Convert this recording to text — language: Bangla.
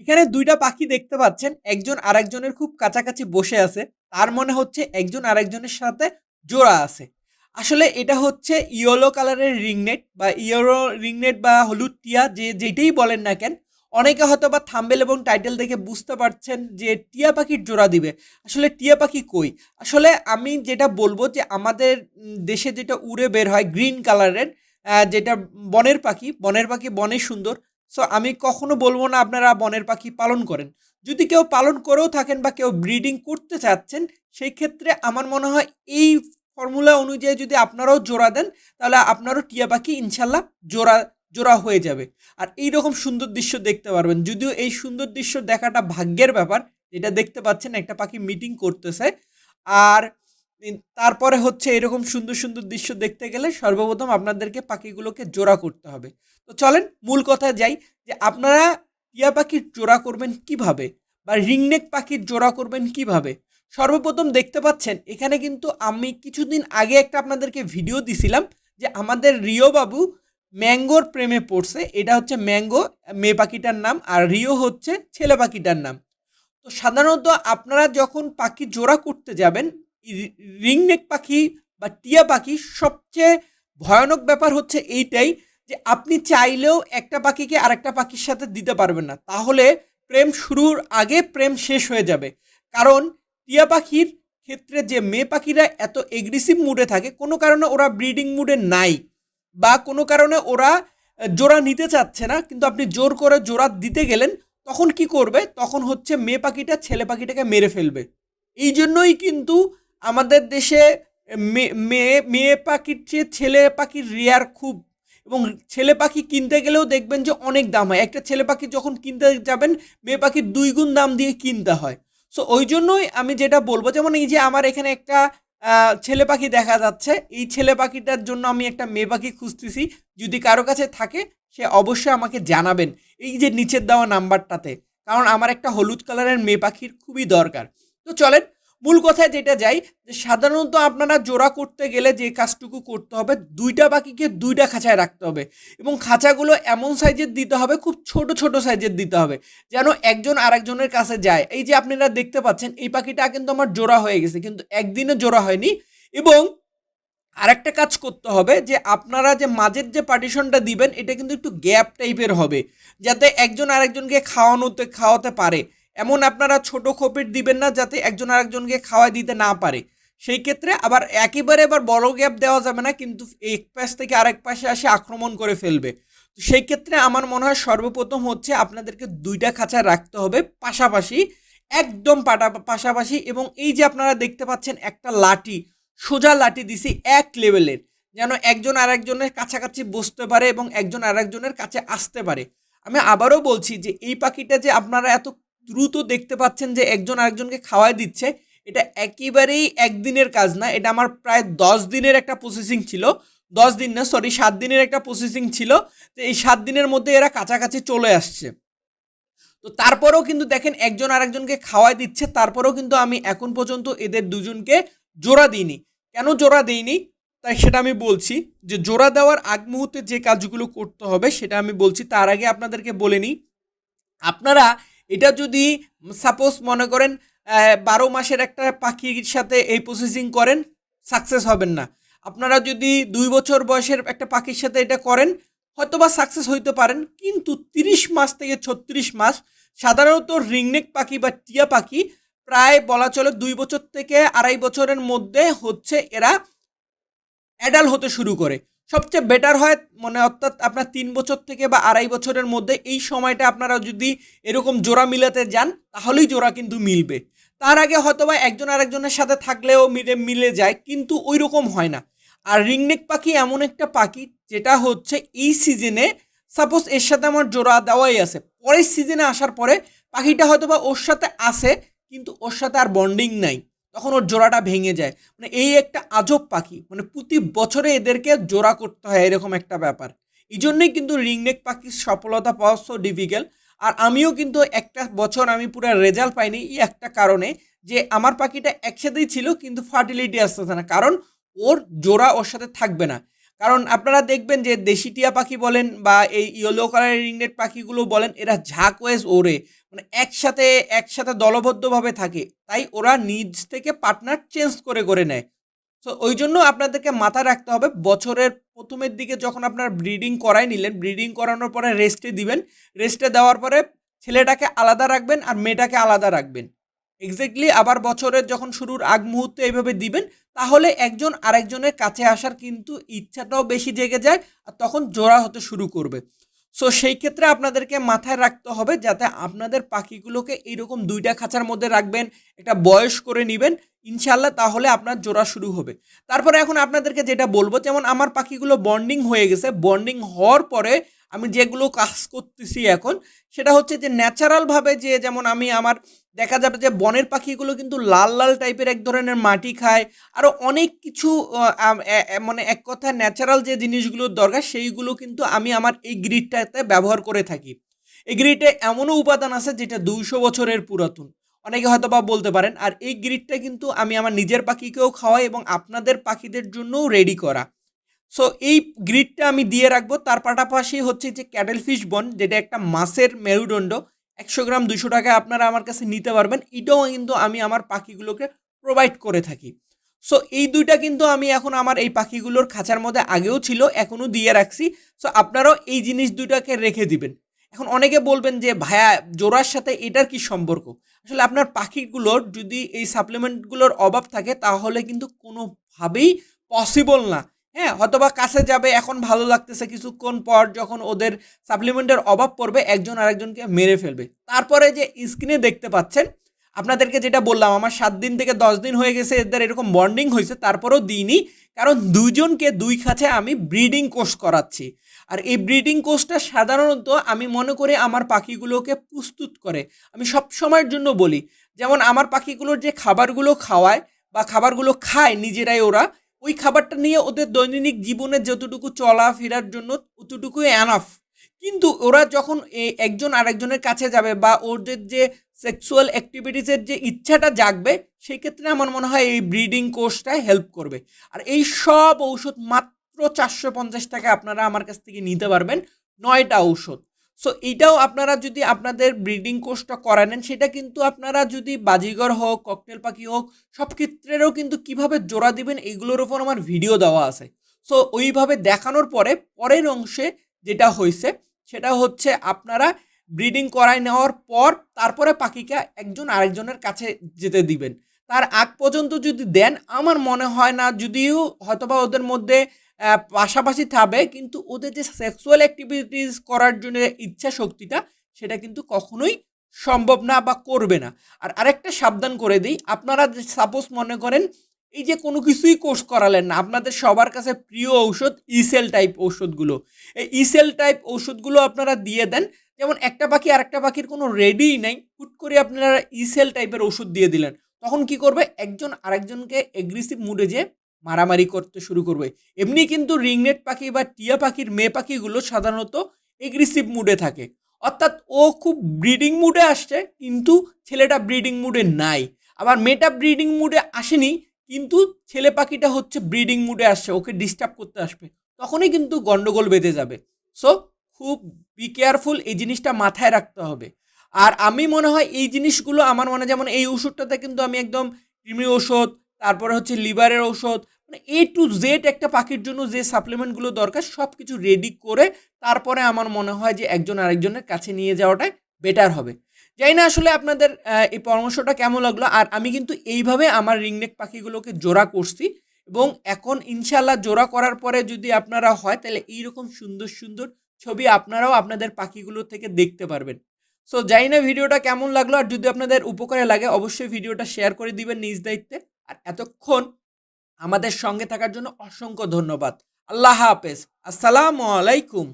এখানে দুইটা পাখি দেখতে পাচ্ছেন। একজন আরেকজনের খুব কাছাকাছি বসে আছে। তার মনে হচ্ছে একজন আরেকজনের সাথে জোড়া আছে। আসলে এটা হচ্ছে ইয়েলো কালারের রিংনেট বা ইয়েলো রিংনেট বা হলুদ টিয়া যে যেটাই বলেন না কেন, অনেকে হয়তো বা থাম্বেল এবং টাইটেল দেখে বুঝতে পারছেন যে টিয়া পাখির জোড়া দিবে। আসলে টিয়া পাখি কই? আসলে আমি যেটা বলব যে আমাদের দেশে যেটা উড়ে বের হয় গ্রিন কালারের যেটা বনের পাখি বনের পাখি বনে সুন্দর। সো আমি কখনো বলব না আপনারা বনের পাখি পালন করেন। যদি কেউ পালন করেও থাকেন বা কেউ ব্রিডিং করতে চাচ্ছেন, সেই ক্ষেত্রে আমার মনে হয় এই ফর্মুলা অনুযায়ী যদি আপনারাও জোড়া দেন, তাহলে আপনারও টিয়া পাখি ইনশাল্লাহ জোড়া জোড়া হয়ে যাবে। আর এই রকম সুন্দর দৃশ্য দেখতে পারবেন। যদিও এই সুন্দর দৃশ্য দেখাটা ভাগ্যের ব্যাপার, যেটা দেখতে পাচ্ছেন একটা পাখি মিটিং করতেছে। আর তারপরে হচ্ছে এরকম সুন্দর সুন্দর দৃশ্য দেখতে গেলে সর্বপ্রথম আপনাদেরকে পাখিগুলোকে জোড়া করতে হবে। তো চলেন মূল কথায় যাই যে আপনারা টিয়া পাখির জোড়া করবেন কীভাবে বা রিংনেক পাখির জোড়া করবেন কীভাবে? সর্বপ্রথম দেখতে পাচ্ছেন, এখানে কিন্তু আমি কিছুদিন আগে একটা আপনাদেরকে ভিডিও দিছিলাম যে আমাদের রিও বাবু ম্যাঙ্গোর প্রেমে পড়ছে। এটা হচ্ছে ম্যাঙ্গো, মেয়ে পাখিটার নাম, আর রিও হচ্ছে ছেলে পাখিটার নাম। তো সাধারণত আপনারা যখন পাখি জোড়া করতে যাবেন রিংনেক পাখি বা টিয়া পাখি সবচেয়ে ভয়ানক ব্যাপার হচ্ছে এইটাই যে আপনি চাইলেও একটা পাখিকে আরেকটা পাখির সাথে দিতে পারবেন না। তাহলে প্রেম শুরুর আগে প্রেম শেষ হয়ে যাবে। কারণ টিয়া পাখির ক্ষেত্রে যে মেয়ে পাখিরা এত এগ্রেসিভ মুডে থাকে, কোনো কারণে ওরা ব্রিডিং মুডে নাই বা কোনো কারণে ওরা জোড়া নিতে চাচ্ছে না। কিন্তু আপনি জোর করে জোড়া দিতে গেলেন, তখন কি করবে? তখন হচ্ছে মেয়ে পাখিটা ছেলে পাখিটাকে মেরে ফেলবে। এই জন্যই কিন্তু আমাদের দেশে মেয়ে মেয়ে পাখির চেয়ে ছেলে পাখির রেয়ার খুব। এবং ছেলে পাখি কিনতে গেলেও দেখবেন যে অনেক দাম হয়। একটা ছেলে পাখি যখন কিনতে যাবেন, মেয়ে পাখির দুই গুণ দাম দিয়ে কিনতে হয়। সো ওই জন্যই আমি যেটা বলব, যেমন এই যে আমার এখানে একটা ছেলে পাখি দেখা যাচ্ছে, এই ছেলে পাখিটার জন্য আমি একটা মেয়ে পাখি খুঁজতেছি। যদি কারও কাছে থাকে, সে অবশ্যই আমাকে জানাবেন এই যে নিচের দেওয়া নাম্বারটাতে। কারণ আমার একটা হলুদ কালারের মেয়ে পাখির খুবই দরকার। তো চলেন মূল কথায় যেটা যাই, যে সাধারণত আপনারা জোড়া করতে গেলে যে কাজটুকু করতে হবে, দুইটা পাখিকে দুইটা খাঁচায় রাখতে হবে এবং খাঁচাগুলো এমন সাইজের দিতে হবে, খুব ছোট ছোট সাইজের দিতে হবে যেন একজন আরেকজনের কাছে যায়। এই যে আপনারা দেখতে পাচ্ছেন, এই পাখিটা কিন্তু আমার জোড়া হয়ে গেছে, কিন্তু একদিনে জোড়া হয়নি এবং আরেকটা কাজ করতে হবে যে আপনারা যে মাঝের যে পার্টিশনটা দিবেন, এটা কিন্তু একটু গ্যাপ টাইপের হবে, যাতে একজন আরেকজনকে খাওয়ানোতে, খাওয়াতে পারে। এমন আপনারা ছোট খোপের দিবেন না যাতে একজন আরেকজনকে খাওয়াই দিতে না পারে। সেই ক্ষেত্রে আবার একেবারে এবার বড় গ্যাপ দেওয়া যাবে না, কিন্তু এক পাশ থেকে আরেক পাশে আসে আক্রমণ করে ফেলবে। তো সেই ক্ষেত্রে আমার মনে হয় সর্বপ্রথম হচ্ছে আপনাদেরকে দুইটা খাঁচা রাখতে হবে পাশাপাশি, একদম পাটা পাশাপাশি এবং এই যে আপনারা দেখতে পাচ্ছেন একটা লাঠি, সোজা লাঠি দিছি এক লেভেলের, যেন একজন আরেকজনের কাছাকাছি বসতে পারে এবং একজন আরেকজনের কাছে আসতে পারে। আমি আবারও বলছি যে এই পাখিটা যে আপনারা এত দ্রুত দেখতে পাচ্ছেন যে একজন আরেকজনকে খাওয়াই দিচ্ছে। এটা একেবারেই একদিনের কাজ না। এটা আমার প্রায় দশ দিনের একটা প্রসেসিং ছিল। দশ দিন না সরি সাত দিনের একটা প্রসেসিং ছিল তো এই সাত দিনের মধ্যে এরা কাছাকাছি চলে আসছে। তো তারপরেও কিন্তু দেখেন একজন আরেকজনকে খাওয়াই দিচ্ছে, তারপরেও কিন্তু আমি এখন পর্যন্ত এদের দুজনকে জোড়া দিইনি। কেন জোড়া দিইনি? তাই সেটা আমি বলছি যে জোড়া দেওয়ার আগ মুহূর্তে যে কাজগুলো করতে হবে সেটা আমি বলছি, তার আগে আপনাদেরকে বলে নিই। আপনারা এটা যদি সাপোজ মনে করেন বারো মাসের একটা পাখির সাথে এই প্রসেসিং করেন সাকসেস হবেন না। আপনারা যদি দুই বছর বয়সের একটা পাখির সাথে এটা করেন হয়তো বা সাকসেস হইতে পারেন, কিন্তু তিরিশ মাস থেকে ছত্রিশ মাস, সাধারণত রিংনেক পাখি বা টিয়া পাখি প্রায় বলা চলে দুই বছর থেকে আড়াই বছরের মধ্যে হচ্ছে এরা অ্যাডাল হতে শুরু করে। সবচেয়ে বেটার হয় মানে অর্থাৎ আপনার তিন বছর থেকে বা আড়াই বছরের মধ্যে এই সময়টা আপনারা যদি এরকম জোড়া মিলাতে যান, তাহলেই জোড়া কিন্তু মিলবে। তার আগে হয়তোবা একজন আরেকজনের সাথে থাকলেও মিলে মিলে যায়, কিন্তু ওই রকম হয় না। আর রিংনেক পাখি এমন একটা পাখি, যেটা হচ্ছে এই সিজনে সাপোজ এর সাথে আমার জোড়া দেওয়াই আছে। পরের সিজনে আসার পরে পাখিটা হয়তোবা ওর সাথে আসে কিন্তু ওর সাথে আর বন্ডিং নাই। তখন ওর জোড়াটা ভেঙে যায়। মানে এই একটা আজব পাখি। মানে প্রতি বছরে এদেরকে জোড়া করতে হয় এরকম একটা ব্যাপার। এই জন্যই কিন্তু রিংনেক পাখির সফলতা পাওয়া সো ডিফিকাল্ট আর আমিও কিন্তু একটা বছর আমি পুরো রেজাল্ট পাইনি এই একটা কারণে যে আমার পাখিটা একসাথেই ছিল, কিন্তু ফার্টিলিটি আসতেছে না। কারণ ওর জোড়া ওর সাথে থাকবে না। কারণ আপনারা দেখবেন যে দেশি টিয়া পাখি বলেন বা এই ইয়েলো কালারের রিংনেট পাখিগুলো বলেন, এরা ঝাঁক ওয়েজ ওড়ে। মানে একসাথে একসাথে দলবদ্ধভাবে থাকে। তাই ওরা নিজ থেকে পার্টনার চেঞ্জ করে করে নেয়। সো ওই জন্য আপনাদেরকে মাথায় রাখতে হবে, বছরের প্রথমের দিকে যখন আপনার ব্রিডিং করাই নিলেন ব্রিডিং করানোর পরে রেস্টে দিবেন। রেস্টে দেওয়ার পরে ছেলেটাকে আলাদা রাখবেন আর মেয়েটাকে আলাদা রাখবেন। এক্স্যাক্টলি আবার বছরের যখন শুরুর আগ মুহূর্তে এইভাবে দিবেন, তাহলে একজন আরেকজনের কাছে আসার কিন্তু ইচ্ছাটাও বেশি জেগে যায় আর তখন জোড়া হতে শুরু করবে। সো সেই ক্ষেত্রে আপনাদেরকে মাথায় রাখতে হবে যাতে আপনাদের পাখিগুলোকে এইরকম দুইটা খাঁচার মধ্যে রাখবেন, একটা বয়স করে নেবেন ইনশাল্লাহ তাহলে আপনার জোড়া শুরু হবে। তারপরে এখন আপনাদেরকে যেটা বলব, যেমন আমার পাখিগুলো বন্ডিং হয়ে গেছে বন্ডিং হওয়ার পরে আমি যেগুলো কাজ করতেছি এখন, সেটা হচ্ছে যে ন্যাচারালভাবে যে যেমন আমি আমার দেখা যাবে যে বনের পাখিগুলো কিন্তু লাল লাল টাইপের এক ধরনের মাটি খায়। আরও অনেক কিছু মানে এক কথায় ন্যাচারাল যে জিনিসগুলোর দরকার, সেইগুলো কিন্তু আমি আমার এই গ্রিডটাতে ব্যবহার করে থাকি। এই গ্রিডে এমনও উপাদান আছে যেটা দুইশো বছরের পুরাতন। অনেকে হয়তো বা বলতে পারেন, আর এই গ্রিডটা কিন্তু আমি আমার নিজের পাখিকেও খাওয়াই এবং আপনাদের পাখিদের জন্যও রেডি করা। সো এই গ্রিডটা আমি দিয়ে রাখব। তার পাশাপাশি হচ্ছে যে ক্যাটেল ফিশ বন যেটা একটা মাছের মেরুদণ্ড, একশো গ্রাম দুশো টাকা আপনারা আমার কাছে নিতে পারবেন। এটাও কিন্তু আমি আমার পাখিগুলোকে প্রোভাইড করে থাকি। সো এই দুইটা কিন্তু আমি এখন আমার এই পাখিগুলোর খাঁচার মধ্যে আগেও ছিল, এখনও দিয়ে রাখছি। সো আপনারাও এই জিনিস দুইটাকে রেখে দিবেন। এখন অনেকে বলবেন যে ভায়া জোড়ার সাথে এটার কি সম্পর্ক? আসলে আপনার পাখিগুলোর যদি এই সাপ্লিমেন্টগুলোর অভাব থাকে, তাহলে কিন্তু কোনোভাবেই পসিবল না। হ্যাঁ হয়তোবা কাছে যাবে, এখন ভালো লাগতেছে কিছুক্ষণ পর যখন ওদের সাপ্লিমেন্টের অভাব পড়বে, একজন আরেকজনকে মেরে ফেলবে। তারপরে যে স্ক্রিনে দেখতে পাচ্ছেন, আপনাদেরকে যেটা বললাম, আমার সাত দিন থেকে দশ দিন হয়ে গেছে, এদের এরকম বন্ডিং হয়েছে, তারপরেও দিইনি, কারণ দুইজনকে দুই কাছে আমি ব্রিডিং কোর্স করাচ্ছি। আর এই ব্রিডিং কোর্সটা সাধারণত আমি মনে করি আমার পাখিগুলোকে প্রস্তুত করে। আমি সব সময়ের জন্য বলি, যেমন আমার পাখিগুলোর যে খাবারগুলো খাওয়ায় বা খাবারগুলো খায় নিজেরাই ওরা ওই খাবারটা নিয়ে ওদের দৈনন্দিন জীবনে যতটুকু চলা ফেরার জন্য অতটুকুই অ্যানাফ কিন্তু ওরা যখন একজন আরেকজনের কাছে যাবে বা ওদের যে সেক্সুয়াল অ্যাক্টিভিটিসের যে ইচ্ছাটা জাগবে সেই ক্ষেত্রে আমার মনে হয় এই ব্রিডিং কোর্সটা হেল্প করবে। আর এই সব ঔষধ মাত্র চারশো পঞ্চাশ টাকা আপনারা আমার কাছ থেকে নিতে পারবেন। নয়টা ঔষধ। সো এইটাও আপনারা যদি আপনাদের ব্রিডিং কোর্সটা করা নেন সেটা কিন্তু আপনারা যদি বাজিগর হোক ককটেল পাখি হোক, সব ক্ষেত্রেরও কিন্তু কীভাবে জোড়া দিবেন, এগুলোর ওপর আমার ভিডিও দেওয়া আছে। সো ওইভাবে দেখানোর পরে পরের অংশে যেটা হয়েছে সেটা হচ্ছে আপনারা ব্রিডিং করায় নেওয়ার পর তারপরে পাখিকে একজন আরেকজনের কাছে যেতে দিবেন। তার আগ পর্যন্ত যদি দেন, আমার মনে হয় না, যদিও হয়তোবা ওদের মধ্যে পাশাপাশি থাকবে কিন্তু ওদের যে সেক্সুয়াল অ্যাক্টিভিটিস করার জন্য ইচ্ছা শক্তিটা, সেটা কিন্তু কখনোই সম্ভব না বা করবে না। আর আরেকটা সাবধান করে দিই, আপনারা সাপোজ মনে করেন, এই যে কোনো কিছুই কোর্স করালেন না, আপনাদের সবার কাছে প্রিয় ঔষধ ইসেল টাইপ ঔষধগুলো। এই ইসেল টাইপ ঔষধগুলো আপনারা দিয়ে দেন, যেমন একটা পাখি আর একটা পাখির কোনো রেডিই নাই, হুট করে আপনারা ইসেল টাইপের ওষুধ দিয়ে দিলেন, তখন কি করবে? একজন আরেকজনকে এগ্রেসিভ মুডে যে মারামারি করতে শুরু করবে। এমনি কিন্তু রিংনেট পাখি বা টিয়া পাখির মেয়ে পাখিগুলো সাধারণত এগ্রেসিভ মুডে থাকে। অর্থাৎ ও খুব ব্রিডিং মুডে আসছে, কিন্তু ছেলেটা ব্রিডিং মুডে নাই। আবার মেয়েটা ব্রিডিং মুডে আসেনি, কিন্তু ছেলে পাখিটা হচ্ছে ব্রিডিং মুডে আসছে, ওকে ডিস্টার্ব করতে আসবে। তখনই কিন্তু গন্ডগোল বেঁধে যাবে। সো খুব বি কেয়ারফুল এই জিনিসটা মাথায় রাখতে হবে। আর আমি মনে হয় এই জিনিসগুলো আমার মনে যেমন এই ওষুধটাতে কিন্তু আমি একদম কৃমি ওষুধ তারপরে হচ্ছে লিভারের ঔষধ মানে এ টু জেড একটা পাখির জন্য যে সাপ্লিমেন্টগুলো দরকার সব কিছু রেডি করে তারপরে আমার মনে হয় যে একজন আরেকজনের কাছে নিয়ে যাওয়াটাই বেটার হবে। যাই না আসলে আপনাদের এই পরামর্শটা কেমন লাগল, আর আমি কিন্তু এইভাবে আমার রিংনেক পাখিগুলোকে জোড়া করছি এবং এখন ইনশাল্লাহ জোড়া করার পরে যদি আপনারা হয়, তাহলে এইরকম সুন্দর সুন্দর ছবি আপনারাও আপনাদের পাখিগুলো থেকে দেখতে পারবেন। সো যাই না ভিডিওটা কেমন লাগল, আর যদি আপনাদের উপকারে লাগে, অবশ্যই ভিডিওটা শেয়ার করে দিবেন নিজ দায়িত্বে। আর এতক্ষণ আমাদের সঙ্গে থাকার জন্য অসংখ্য ধন্যবাদ। আল্লাহ হাফেজ। আসসালামু আলাইকুম।